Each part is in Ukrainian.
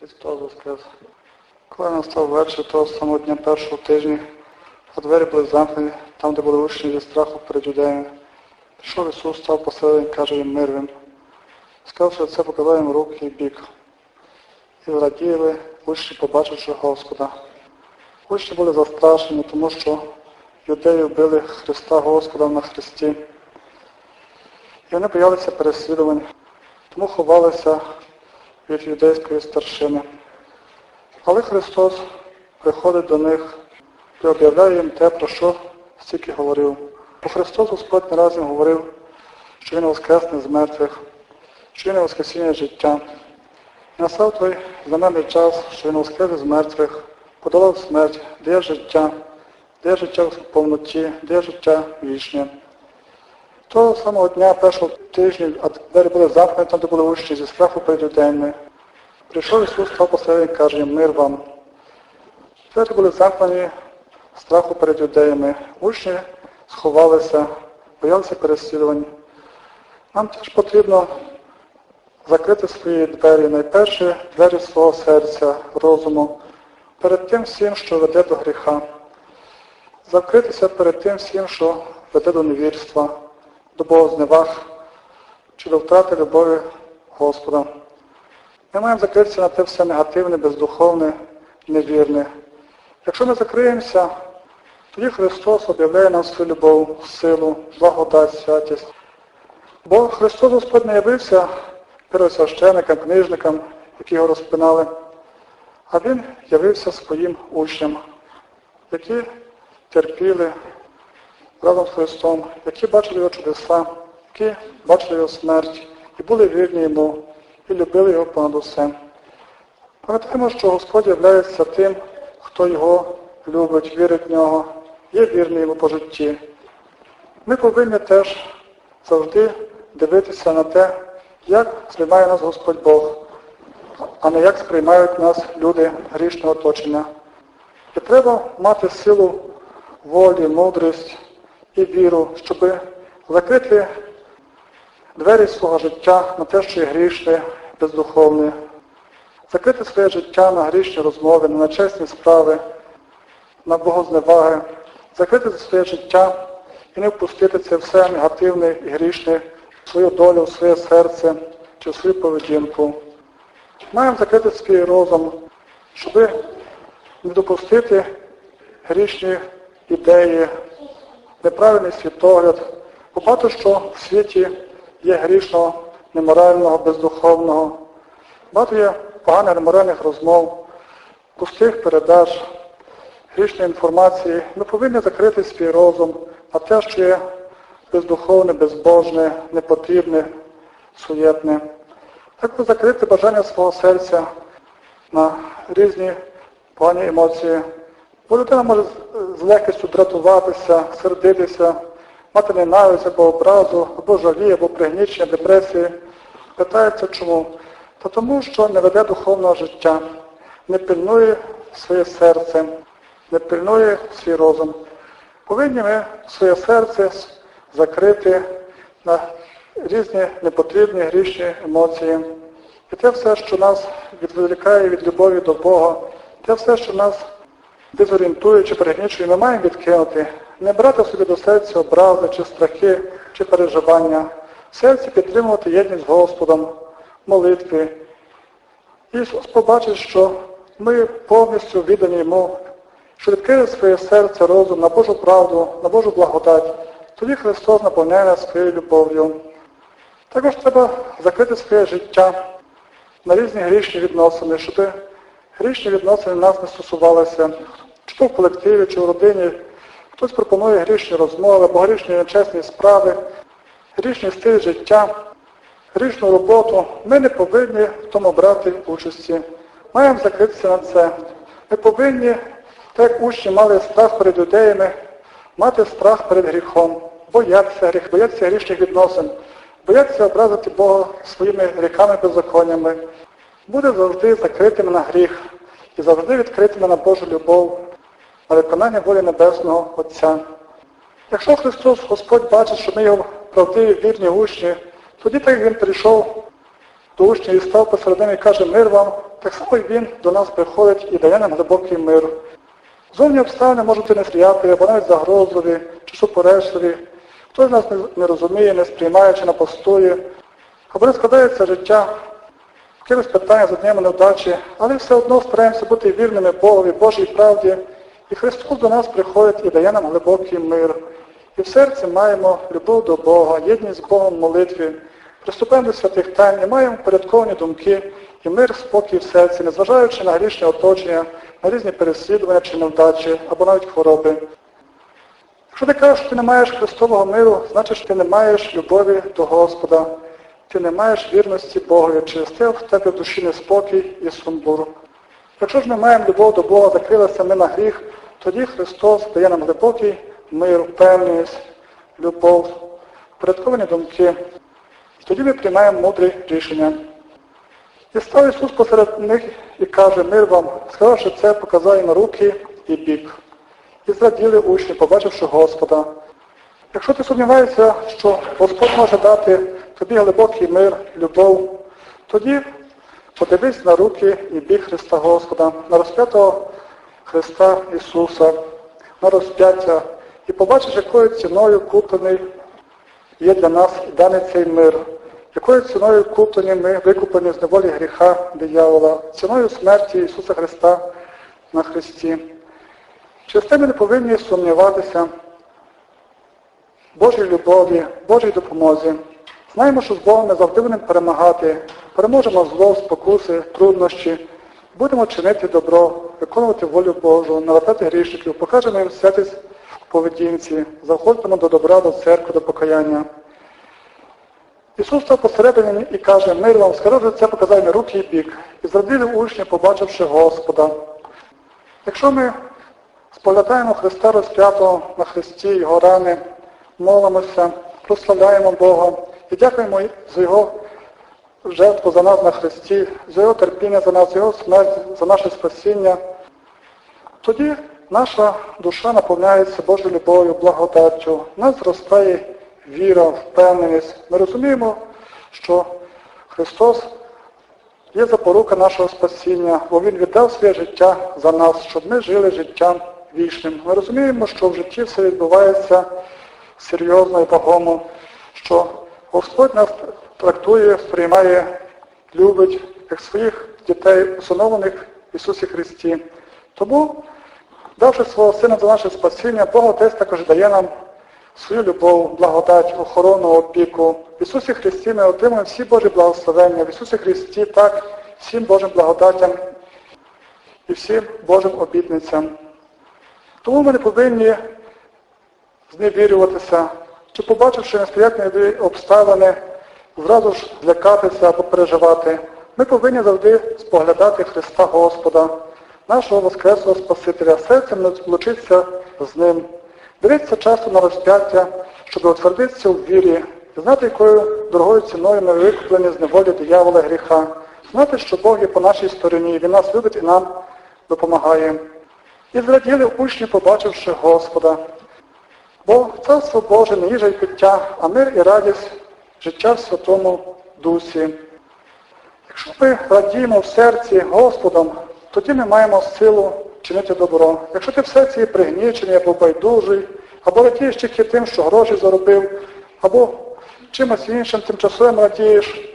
Христос Воскрес. Коли настав вечір того самого дня першого тижня, а двері були замкнені, там, де були учні зі страху перед юдеями, пішов Ісус, став посередині, каже їм мир. Сказавши це, показав їм руки і бік. І зраділи учні, побачивши Господа. Учні були застрашені, тому що юдеї вбили Христа Господа на Христі. І вони боялися переслідувань, тому ховалися від юдейської старшини. Але Христос приходить до них і об'являє їм те, про що стільки говорив. Бо Христос Господь не раз їм говорив, що Він воскресне з мертвих, що Він воскресіння життя. І настав той знаменний час, що Він воскрес з мертвих, подолав смерть, дає життя, дає життя в повноті, дає життя вічне. Того самого дня, першого тижня, а двері були замкнені, там де були учні зі страху перед юдеями. Прийшов Ісус, став посередині, каже мир вам. Двері були замкнені страху перед юдеями. Учні сховалися, боялися переслідувань. Нам теж потрібно закрити свої двері, найперше двері свого серця, розуму, перед тим всім, що веде до гріха. Закритися перед тим всім, що веде до невірства, до богозневаг чи до втрати любові Господа. Ми маємо закритися на те все негативне, бездуховне, невірне. Якщо ми закриємося, тоді Христос об'являє нам свою любов, силу, благодать, святість. Бо Христос Господь не явився первосвященикам, книжникам, які його розпинали, а Він явився своїм учням, які терпіли разом з Христом, які бачили його чудеса, які бачили його смерть і були вірні йому, і любили його понад усе. Пам'ятаємо, що Господь являється тим, хто його любить, вірить в нього, є вірний йому по житті. Ми повинні теж завжди дивитися на те, як сприймає нас Господь Бог, а не як сприймають нас люди грішного оточення. І треба мати силу волі, мудрість і віру, щоб закрити двері свого життя на те, що є грішне, бездуховне, закрити своє життя на грішні розмови, на чесні справи, на богозневаги, закрити своє життя і не впустити це все негативне і грішне в свою долю, в своє серце чи в свою поведінку. Маємо закрити свій розум, щоб не допустити грішні ідеї, неправильний світогляд. Багато що в світі є грішного, неморального, бездуховного. Багато є поганих неморальних розмов, пустих передач, грішної інформації. Ми повинні закрити свій розум на те, що є бездуховне, безбожне, непотрібне, суєтне. Також закрити бажання свого серця на різні погані емоції. Бо людина може легкістю дратуватися, сердитися, мати ненависть або образу, або жалі, або пригнічення, депресії. Питається чому? Та тому, що не веде духовного життя, не пильнує своє серце, не пильнує свій розум. Повинні ми своє серце закрити на різні непотрібні грішні емоції. І те все, що нас відволікає від любові до Бога, те все, що нас дезорієнтує чи пригнічує, ми маємо відкинути. Не брати собі до серця образи, чи страхи, чи переживання. В серці підтримувати єдність з Господом, молитви. Ісус побачить, що ми повністю віддані Йому, що відкриє своє серце, розум на Божу правду, на Божу благодать. Тоді Христос наповняє нас своєю любов'ю. Також треба закрити своє життя на різні грішні відносини, щоб грішні відносини нас не стосувалися, чи то в колективі, чи в родині. Хтось пропонує грішні розмови, або грішні нечесні справи, грішний стиль життя, грішну роботу. Ми не повинні в тому брати участі. Маємо закритися на це. Ми повинні, так як учні мали страх перед юдеями, мати страх перед гріхом, боятися гріх, боятися грішних відносин, боятися образити Бога своїми гріхами беззаконнями, буде завжди закритим на гріх і завжди відкритим на Божу любов, на виконання волі Небесного Отця. Якщо Христос, Господь бачить, що ми його правдиві, вірні учні, тоді так як Він прийшов до учнів і став посередині і каже, мир вам, так само і Він до нас приходить і дає нам глибокий мир. Зовні обставини можуть бути несприятливі, або навіть загрозливі, чи суперечливі. Хтось нас не, не розуміє, не сприймає чи напостує. Або не складається життя, якихось питання задаємо невдачі, але все одно стараємося бути вірними Богові, Божій правді. І Христос до нас приходить і дає нам глибокий мир. І в серці маємо любов до Бога, єдність з Богом в молитві. Приступаємо до святих тайн і маємо порядковані думки і мир, спокій в серці, незважаючи на грішне оточення, на різні переслідування чи невдачі, або навіть хвороби. Якщо ти кажеш, що ти не маєш Христового миру, значить, що ти не маєш любові до Господа, ти не маєш вірності Богові, через те в тебе в душі неспокій і сумбур. Якщо ж ми маємо любов до Бога, закрилися ми на гріх, тоді Христос дає нам глибокий мир, впевненість, любов, порядковані думки. Тоді ми приймаємо мудрі рішення. І став Ісус посеред них і каже, мир вам, сказавши це, показав їм руки і бік. І зраділи учні, побачивши Господа. Якщо ти сумніваєшся, що Господь може дати тобі глибокий мир, любов, тоді подивись на руки і бік Христа Господа, на розп'ятого Христа Ісуса, на розп'яття, і побачиш, якою ціною куплений є для нас даний цей мир, якою ціною куплені ми викуплені з неволі гріха диявола, ціною смерті Ісуса Христа на Христі. Через те ми не повинні сумніватися Божій любові, Божій допомозі. Знаємо, що з Богом ми завжди будемо перемагати, переможемо зло, спокуси, труднощі, будемо чинити добро, виконувати волю Божу, навертати грішників, покажемо їм святість в поведінці, заохотимо до добра, до церкви, до покаяння. Ісус став посередині і каже, мир вам, скажу, це показав мені руки і бік. І зрадили учні, побачивши Господа. Якщо ми споглядаємо Христа розп'ятого на Христі, Його рани, молимося, прославляємо Бога і дякуємо за Його жертву за нас на Христі, за Його терпіння за нас, за Його смерть, за наше спасіння, тоді наша душа наповняється Божою любов'ю, благодаттю, нас зростає віра, впевненість. Ми розуміємо, що Христос є запорука нашого спасіння, бо Він віддав своє життя за нас, щоб ми жили життям вічним. Ми розуміємо, що в житті все відбувається серйозно і вагомо, що Господь нас трактує, сприймає, любить, як своїх дітей, усиновлених в Ісусі Христі. Тому, давши свого Сина за наше спасіння, Бог Отець також дає нам свою любов, благодать, охорону, опіку. В Ісусі Христі ми отримуємо всі Божі благословення. В Ісусі Христі так, всім Божим благодаттям і всім Божим обітницям. Тому ми не повинні зневірюватися, чи побачивши несприятні обставини, зразу ж злякатися або переживати. Ми повинні завжди споглядати Христа Господа, нашого Воскреслого Спасителя, серцем влучитися з Ним. Дивитися часто на розп'яття, щоб утвердитися у вірі, знати, якою дорогою ціною ми викуплені з неволі диявола гріха, знати, що Бог є по нашій стороні, Він нас любить і нам допомагає. І зраділи учні, побачивши Господа. Бо Царство Боже не їжа й пиття, а мир і радість життя в Святому Дусі. Якщо ми радіємо в серці Господом, тоді ми маємо силу чинити добро. Якщо ти в серці пригнічений або байдужий, або радієш тільки тим, що гроші заробив, або чимось іншим тимчасовим радієш,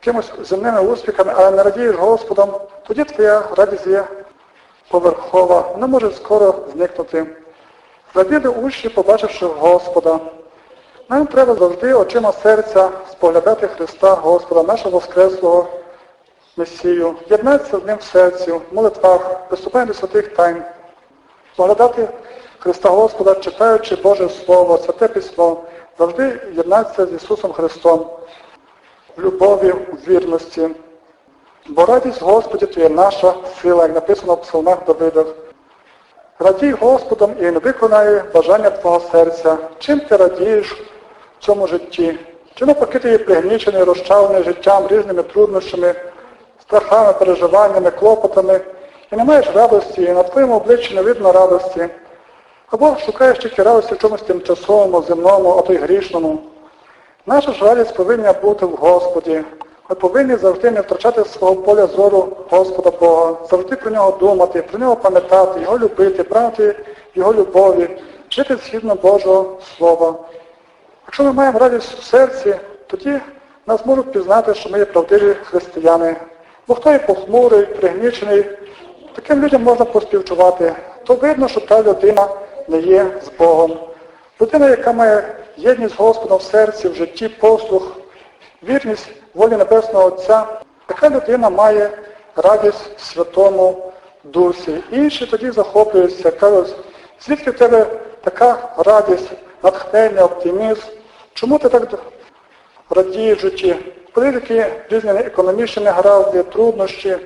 якимось земними успіхами, але не радієш Господом, тоді твоя радість є поверхова, вона може скоро зникнути. Раділи учні, побачивши Господа. Нам треба завжди очима серця споглядати Христа Господа, нашого Воскреслого Месію, єднатися з Ним в серці, в молитвах, приступаємо до святих тайн, споглядати Христа Господа, читаючи Боже Слово, Святе Письмо, завжди єднатися з Ісусом Христом в любові, в вірності. Бо радість Господі то є наша сила, як написано в псалмах Давидах. Радій Господом і Він виконає бажання твого серця. Чим ти радієш в цьому житті? Чи навпаки ти є пригнічений, розчавлений життям, різними труднощами, страхами, переживаннями, клопотами, і не маєш радості, і на твоєму обличчі не видно радості. Або шукаєш тільки радості в чомусь тимчасовому, земному, а то й грішному. Наша ж радість повинна бути в Господі. Ми повинні завжди не втрачати свого поля зору Господа Бога, завжди про нього думати, про нього пам'ятати, його любити, прагнути його любові, жити згідно Божого Слова. Якщо ми маємо радість в серці, тоді нас можуть пізнати, що ми є правдиві християни. Бо хто є похмурий, пригнічений, таким людям можна поспівчувати, то видно, що та людина не є з Богом. Людина, яка має єдність з Господом в серці, в житті, послух, вірність волі Небесного Отця, така людина має радість Святому Дусі. Інші тоді захоплюються, кажуть, звідки в тебе така радість, натхнення, оптимізм, чому ти так радієш в житті? Коли такі різні економічні негаразди, труднощі,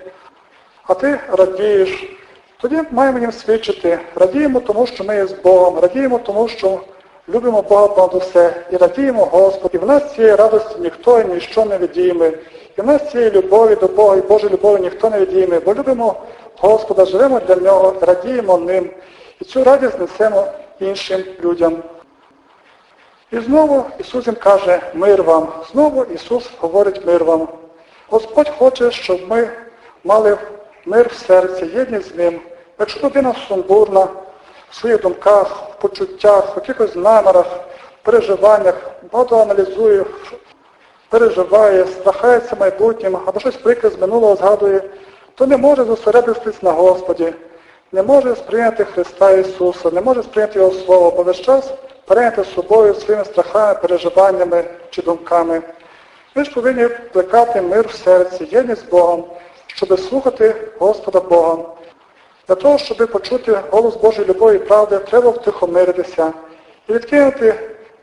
а ти радієш, тоді маємо їм свідчити. Радіємо тому, що ми є з Богом, радіємо тому, що любимо Бога понад усе, і радіємо Господу. І в нас цієї радості ніхто і ніщо не відійме. І в нас цієї любові до Бога і Божої любові ніхто не відійме, бо любимо Господа, живемо для Нього, радіємо ним. І цю радість несемо іншим людям. І знову Ісус їм каже мир вам. Знову Ісус говорить мир вам. Господь хоче, щоб ми мали мир в серці, єдність з Ним. Якщо людина сумбурна в своїх думках, в почуттях, в якихось намірах, переживаннях, багато аналізує, переживає, страхається майбутнім, або щось прикре з минулого згадує, то не може зосередитись на Господі, не може сприйняти Христа Ісуса, не може сприйняти Його Слово, бо весь час перейняти з собою своїми страхами, переживаннями чи думками. Ми ж повинні плекати мир в серці, єдність з Богом, щоб слухати Господа Бога. Для того, щоб почути голос Божої любові і правди, треба втихомиритися і відкинути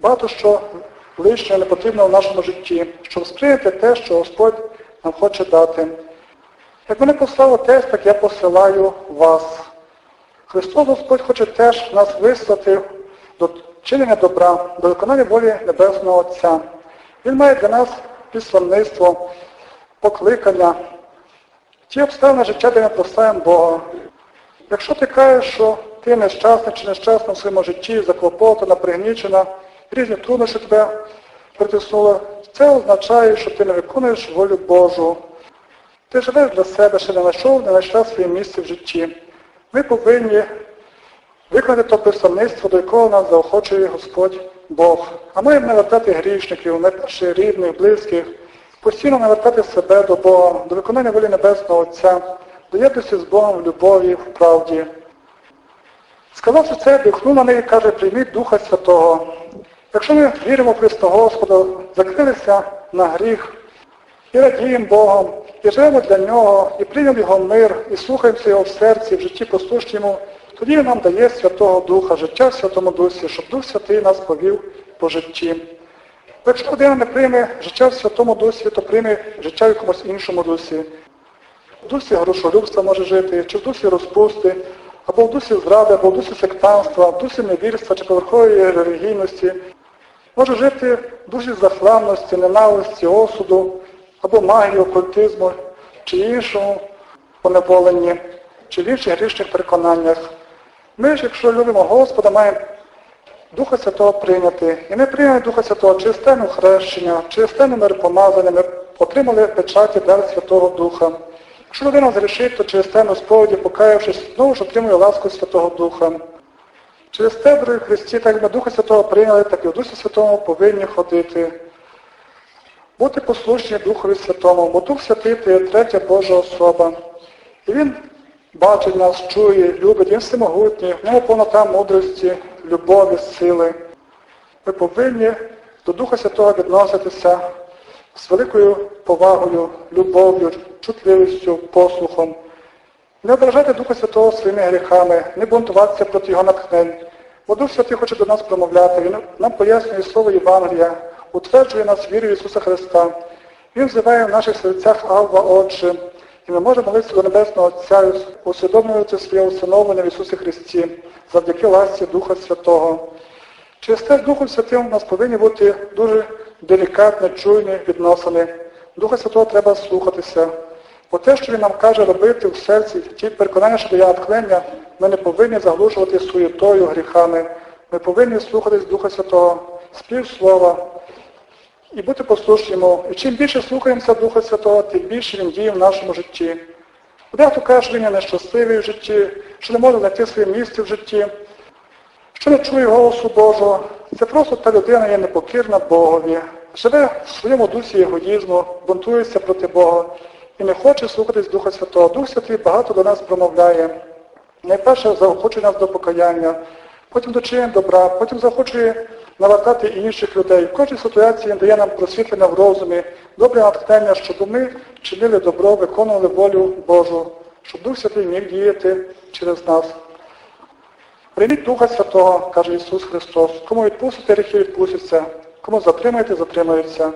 багато що лишнього не потрібно в нашому житті, щоб сприйняти те, що Господь нам хоче дати. Як мене послав Отець, так я посилаю вас. Христос Господь хоче теж нас вислати до чинення добра, до виконання волі Небесного Отця. Він має для нас підсланництво, покликання, ті обставини життя, де ми прославимо Бога. Якщо ти кажеш, що ти нещасний чи нещасна в своєму житті, заклопотана, пригнічена, різні труднощі тебе притиснули, це означає, що ти не виконуєш волю Божу. Ти живеш для себе, ще не знайшов, не знайшла своє місце в житті. Ми повинні виконати то представництво, до якого нас заохочує Господь Бог. А маємо навертати грішників, найперше рідних, близьких, постійно навертати себе до Бога, до виконання волі Небесного Отця, до єдності з Богом в любові, в правді. Сказавши це, дихнув на неї, і каже, прийміть Духа Святого. Якщо ми віримо в Христа Господа, закрилися на гріх і радіємо Богом, і живемо для Нього, і приймемо Його мир, і слухаємося Його в серці, в житті послушному, тоді Він нам дає Святого Духа, життя в Святому Дусі, щоб Дух Святий нас повів по житті. Бо якщо людина не прийме життя в Святому Дусі, то прийме життя в якомусь іншому дусі. В дусі грошолюбства може жити, чи в дусі розпусти, або в дусі зради, або в дусі сектанства, в дусі невірства чи поверхової релігійності. Може жити в дусі захланності, ненависті, осуду, або магії, окультизму, чи іншому поневоленні, чи в інших грішних переконаннях. Ми ж, якщо любимо Господа, маємо Духа Святого прийняти. І ми прийняли Духа Святого через тему хрещення, через тему миропомазання, ми отримали печаті дар Святого Духа. Якщо людина зрішить, то через тему сповіді, покаявшись, знову ж отримує ласку Святого Духа. Через те, дорогі Христі, так як ми Духа Святого прийняли, так і в Дусі Святому повинні ходити. Бути послушні Духові Святому, бо Дух Святий є третя Божа особа. І Він бачить нас, чує, любить, Він всемогутній, в ньому повнота мудрості, любові, сили. Ми повинні до Духа Святого відноситися з великою повагою, любов'ю, чутливістю, послухом. Не ображати Духа Святого своїми гріхами, не бунтуватися проти Його натхнень. Бо Дух Святий хоче до нас промовляти, Він нам пояснює Слово Євангелія, утверджує нас вірою Ісуса Христа. Він взиває в наших серцях Авва Отче, і ми можемо молитися до Небесного Отця, усвідомлювати своє усиновлення в Ісусі Христі завдяки ласці Духа Святого. Через те Духом Святим у нас повинні бути дуже делікатні, чуйні відносини. Духа Святого треба слухатися. Бо те, що він нам каже робити в серці, ті переконання, що дає натхнення, ми не повинні заглушувати суєтою, гріхами. Ми повинні слухатись Духа Святого, спів слова, і бути послушні. І чим більше слухаємося Духа Святого, тим більше він діє в нашому житті. Дехто каже, що він є нещасливий в житті, що не може знайти своє місце в житті, що не чує голосу Божого. Це просто та людина є непокірна Богові, живе в своєму дусі егоїзму, бунтується проти Бога і не хоче слухатись Духа Святого. Дух Святий багато до нас промовляє. Найперше заохочує нас до покаяння, потім до чинення добра, потім заохочує навертати і інших людей. В кожній ситуації дає нам просвітлення в розумі, добре натхнення, щоб ми чинили добро, виконували волю Божу, щоб Дух Святий міг діяти через нас. Прийміть Духа Святого, каже Ісус Христос. Кому відпустите гріхи, відпустяться, кому затримаєте, затримаються.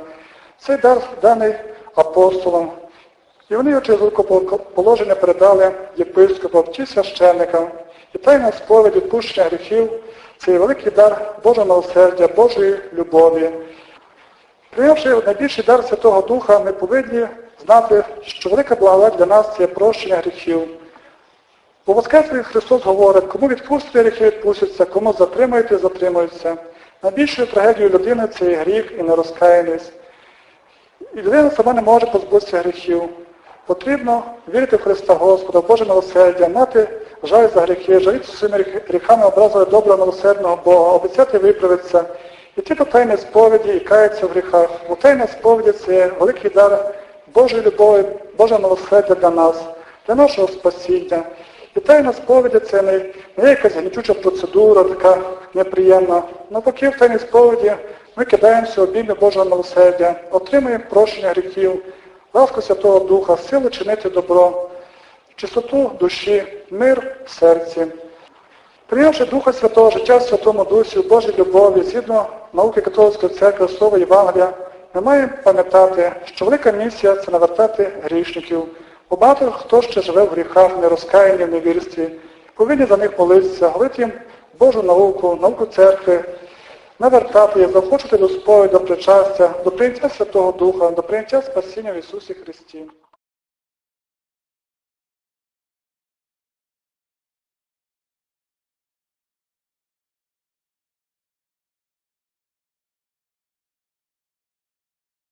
Цей дар даний апостолам. І вони його через положення передали єпископам, ті священникам. І тайна сповідь відпущення гріхів це великий дар Божого милосердя, Божої любові. Прийнявши найбільший дар Святого Духа, ми повинні знати, що велика благодать для нас це прощення гріхів. У Воскреслі Христос говорить, кому відпустите гріхи, відпустяться, кому затримаєте, затримуються. Найбільшою трагедією людини це є гріх і нерозкаяність. І людина сама не може позбутися гріхів. Потрібно вірити в Христа Господа, в Боже милосердя, мати жаль за гріхи, жаліти своїми гріхами образили доброго милосердного Бога, обіцяти виправитися, іти до тайної сповіді і каятися в гріхах. Бо тайна сповіді це великий дар Божої любові, Божого милосердя для нас, для нашого спасіння. І тайна сповіді це не, не якась гнітюча процедура, така неприємна. Навпаки, в тайній сповіді ми кидаємося в обійми Божого милосердя, отримуємо прощення гріхів, ласку Святого Духа, силу чинити добро, чистоту душі, мир в серці. Прийнявши Духа Святого, життя в Святому Дусі, в Божій любові, згідно науки Католицької церкви, Слова Євангелія, ми маємо пам'ятати, що велика місія це навертати грішників. Бо багато хто ще живе в гріхах, нерозкаянні, в невірстві. Повинні за них молитися, говорити їм Божу науку, науку церкви, навертати їх, захочете до сповіді, до причастя, до прийняття Святого Духа, до прийняття спасіння в Ісусі Христі.